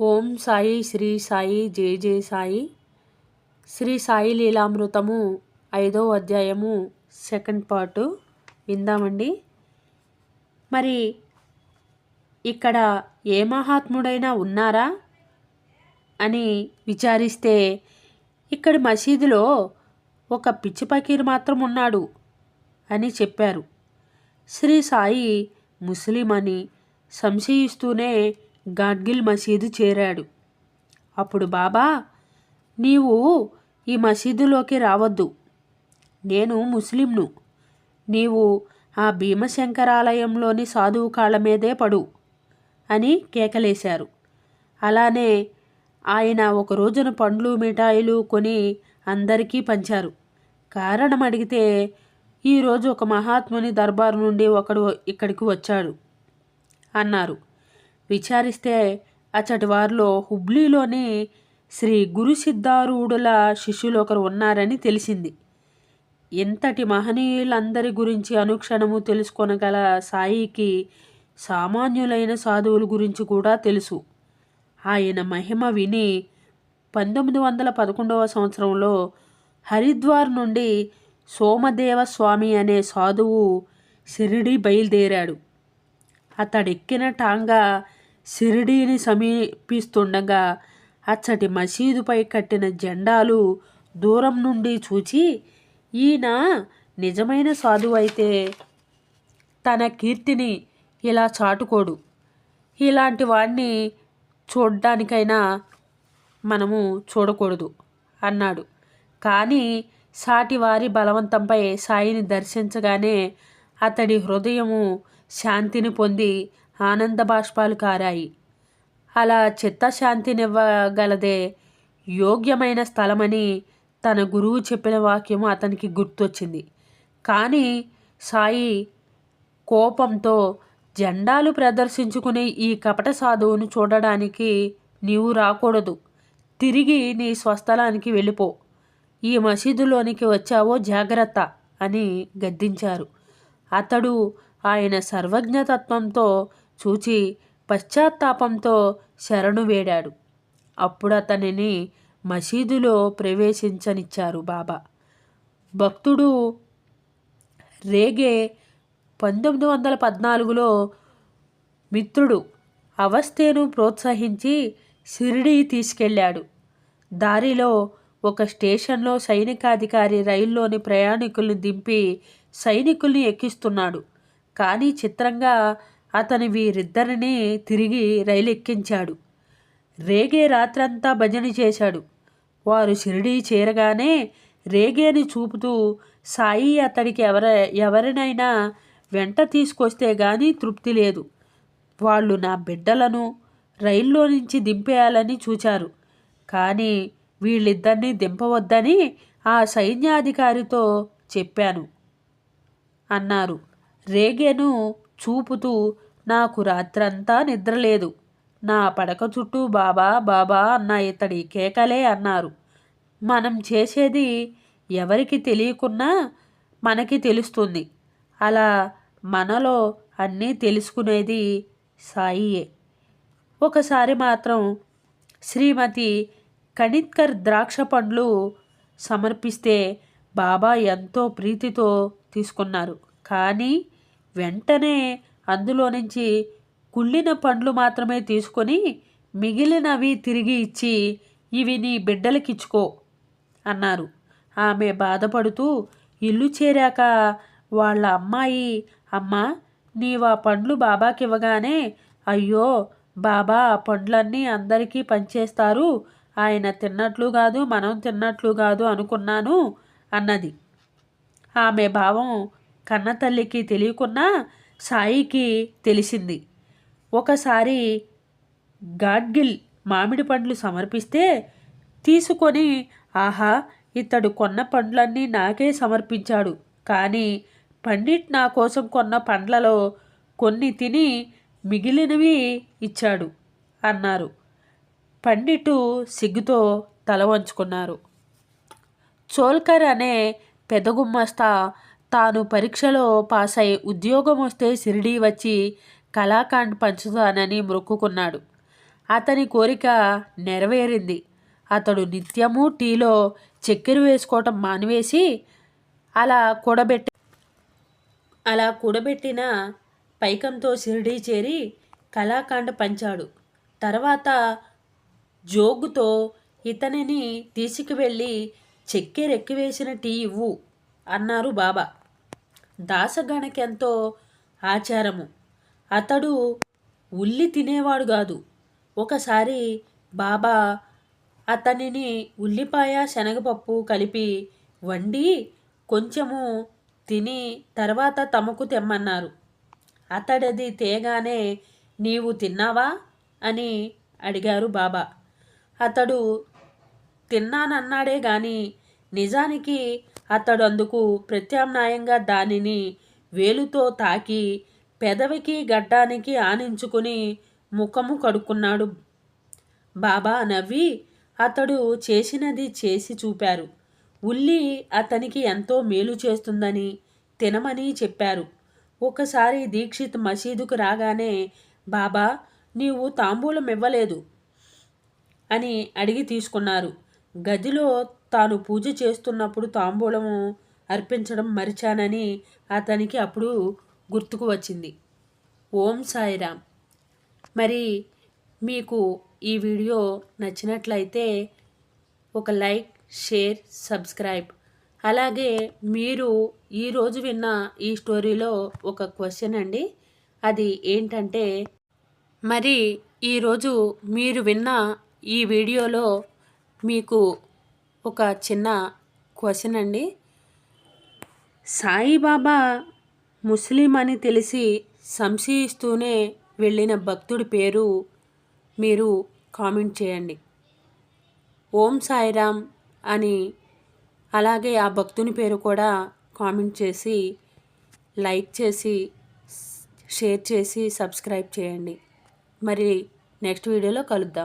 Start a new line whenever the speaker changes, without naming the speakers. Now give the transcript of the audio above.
ఓం సాయి శ్రీ సాయి జై జై సాయి. శ్రీ సాయి లీలామృతము ఐదో అధ్యాయము సెకండ్ పార్టు విందామండి. మరి ఇక్కడ ఏ మహాత్ముడైనా ఉన్నారా అని విచారిస్తే ఇక్కడ మసీదులో ఒక పిచ్చి పకీర్ మాత్రం ఉన్నాడు అని చెప్పారు. శ్రీ సాయి ముస్లిం అని సంశయిస్తూనే గాడ్గిల్ మసీదు చేరాడు. అప్పుడు బాబా నీవు ఈ మసీదులోకి రావద్దు. నేను ముస్లింను. నీవు ఆ భీమశంకరాలయంలోని సాధువు కాళ్ళ మీదే పడు అని కేకలేశారు. అలానే ఆయన ఒక రోజున పండ్లు మిఠాయిలు కొని అందరికీ పంచారు. కారణం అడిగితే ఈరోజు ఒక మహాత్ముని దర్బారు నుండి ఒకడు ఇక్కడికి వచ్చాడు అన్నారు. విచారిస్తే అచ్చటి వారిలో హుబ్లీలోని శ్రీ గురు సిద్ధారూఢుల శిష్యులు ఒకరు ఉన్నారని తెలిసింది. ఇంతటి మహనీయులందరి గురించి అనుక్షణము తెలుసుకొనగల సాయికి సామాన్యులైన సాధువుల గురించి కూడా తెలుసు. ఆయన మహిమ విని పంతొమ్మిది వందల పదకొండవ సంవత్సరంలో హరిద్వార్ నుండి సోమదేవ స్వామి అనే సాధువు షిరిడి బయలుదేరాడు. అతడెక్కిన టాంగా షిరిడీని సమీపిస్తుండగా అచ్చటి మసీదుపై కట్టిన జెండాలు దూరం నుండి చూచి ఈయన నిజమైన సాధువు అయితే తన కీర్తిని ఇలా చాటుకోడు. ఇలాంటి వాడిని చూడ్డానికైనా మనము చూడకూడదు అన్నాడు. కానీ సాటివారి బలవంతంపై సాయిని దర్శించగానే అతడి హృదయము శాంతిని పొంది ఆనంద బాష్పాలు కారాయి. అలా చిత్తశాంతినివ్వగలదే యోగ్యమైన స్థలమని తన గురువు చెప్పిన వాక్యము అతనికి గుర్తొచ్చింది. కానీ సాయి కోపంతో జెండాలు ప్రదర్శించుకునే ఈ కపట సాధువును చూడడానికి నీవు రాకూడదు. తిరిగి నీ స్వస్థలానికి వెళ్ళిపో. ఈ మసీదులోనికి వచ్చావో జాగ్రత్త అని గద్దించారు. అతడు ఆయన సర్వజ్ఞతత్వంతో చూచి పశ్చాత్తాపంతో శరణు వేడాడు. అప్పుడు అతనిని మసీదులో ప్రవేశించనిచ్చారు బాబా. భక్తుడు రేగే పంతొమ్మిది వందల పద్నాలుగులో మిత్రుడు అవస్థేను ప్రోత్సహించి షిరిడి తీసుకెళ్ళాడు. దారిలో ఒక స్టేషన్లో సైనికాధికారి రైల్లోని ప్రయాణికుల్ని దింపి సైనికుల్ని ఎక్కిస్తున్నాడు. కానీ చిత్రంగా అతని వీరిద్దరిని తిరిగి రైలు ఎక్కించాడు రేగే రాత్రంతా భజన చేశాడు. వారు షిరిడీ చేరగానే రేగేని చూపుతూ సాయి అతడికి ఎవర ఎవరినైనా వెంట తీసుకొస్తే గానీ తృప్తి లేదు. వాళ్ళు నా బిడ్డలను రైల్లో నుంచి దింపేయాలని చూచారు. కానీ వీళ్ళిద్దరినీ దింపవద్దని ఆ సైన్యాధికారితో చెప్పాను అన్నారు. రేగేను చూపుతూ నాకు రాత్రంతా నిద్రలేదు. నా పడక చుట్టూ బాబా బాబా అన్న ఇతడి కేకలే అన్నారు. మనం చేసేది ఎవరికి తెలియకున్నా మనకి తెలుస్తుంది. అలా మనలో అన్నీ తెలుసుకునేది సాయియే. ఒకసారి మాత్రం శ్రీమతి కణిత్కర్ ద్రాక్ష పండ్లు సమర్పిస్తే బాబా ఎంతో ప్రీతితో తీసుకున్నారు. కానీ వెంటనే అందులో నుంచి కుళ్ళిన పండ్లు మాత్రమే తీసుకొని మిగిలినవి తిరిగి ఇచ్చి ఇవి నీ బిడ్డలకిచ్చుకో అన్నారు. ఆమె బాధపడుతూ ఇల్లు చేరాక వాళ్ళ అమ్మాయి అమ్మ నీవా పండ్లు బాబాకి ఇవ్వగానే అయ్యో బాబా ఆ పండ్లన్నీ అందరికీ పంచేస్తారు. ఆయన తిన్నట్లు కాదు మనం తిన్నట్లు కాదు అనుకున్నాను అన్నది. ఆమె భావం కన్నతల్లికి తెలియకున్నా సాయికి తెలిసింది. ఒకసారి గాడ్గిల్ మామిడి పండ్లు సమర్పిస్తే తీసుకొని ఆహా ఇతడు కొన్న పండ్లన్నీ నాకే సమర్పించాడు. కానీ పండిట్ నా కోసం కొన్న పండ్లలో కొన్ని తిని మిగిలినవి ఇచ్చాడు అన్నారు. పండిటు సిగ్గుతో తల వంచుకున్నారు. చోల్కర్ అనే పెద్ద గుమ్మస్తా తాను పరీక్షలో పాస్ అయి ఉద్యోగం వస్తే షిరిడీ వచ్చి కళాఖండ్ పంచుతానని మొక్కుకున్నాడు. అతని కోరిక నెరవేరింది. అతడు నిత్యము టీలో చక్కెర వేసుకోవటం మానివేసి అలా కూడబెట్టి అలా కూడబెట్టిన పైకంతో షిరిడీ చేరి కళాఖండ్ పంచాడు. తర్వాత జోగుతో ఇతనిని తీసుకువెళ్ళి చక్కెరెక్కివేసిన టీ ఇవ్వు అన్నారు బాబా. దాసగణకెంతో ఆచారము. అతడు ఉల్లి తినేవాడు కాదు. ఒకసారి బాబా అతనిని ఉల్లిపాయ శనగపప్పు కలిపి వండి కొంచెము తిని తర్వాత తమకు తెమ్మన్నారు. అతడది తేగానే నీవు తిన్నావా? అని అడిగారు బాబా. అతడు తిన్నానన్నాడే గాని నిజానికి అతడు అందుకు ప్రత్యామ్నాయంగా దానిని వేలుతో తాకి పెదవికి గడ్డానికి ఆనించుకుని ముఖము కడుక్కున్నాడు. బాబా నవ్వి అతడు చేసినది చేసి చూపారు. ఉల్లి అతనికి ఎంతో మేలు చేస్తుందని తినమని చెప్పారు. ఒకసారి దీక్షిత్ మసీదుకు రాగానే బాబా నీవు తాంబూలం ఇవ్వలేదు అని అడిగి తీసుకున్నారు. గదిలో తాను పూజ చేస్తున్నప్పుడు తాంబూలము అర్పించడం మరిచానని అతనికి అప్పుడు గుర్తుకు వచ్చింది. ఓం సాయిరామ్. మరి మీకు ఈ వీడియో నచ్చినట్లయితే ఒక లైక్ షేర్ సబ్స్క్రైబ్. అలాగే మీరు ఈరోజు విన్న ఈ స్టోరీలో ఒక క్వశ్చన్ అండి. అది ఏంటంటే మరి ఈరోజు మీరు విన్న ఈ వీడియోలో మీకు ఒక చిన్న క్వశ్చన్ అండి. సాయిబాబా ముస్లిం అని తెలిసి సంశయిస్తూనే వెళ్ళిన భక్తుడి పేరు మీరు కామెంట్ చేయండి. ఓం సాయిరామ్ అని అలాగే ఆ భక్తుని పేరు కూడా కామెంట్ చేసి లైక్ చేసి షేర్ చేసి సబ్స్క్రైబ్ చేయండి. మరి నెక్స్ట్ వీడియోలో కలుద్దాం.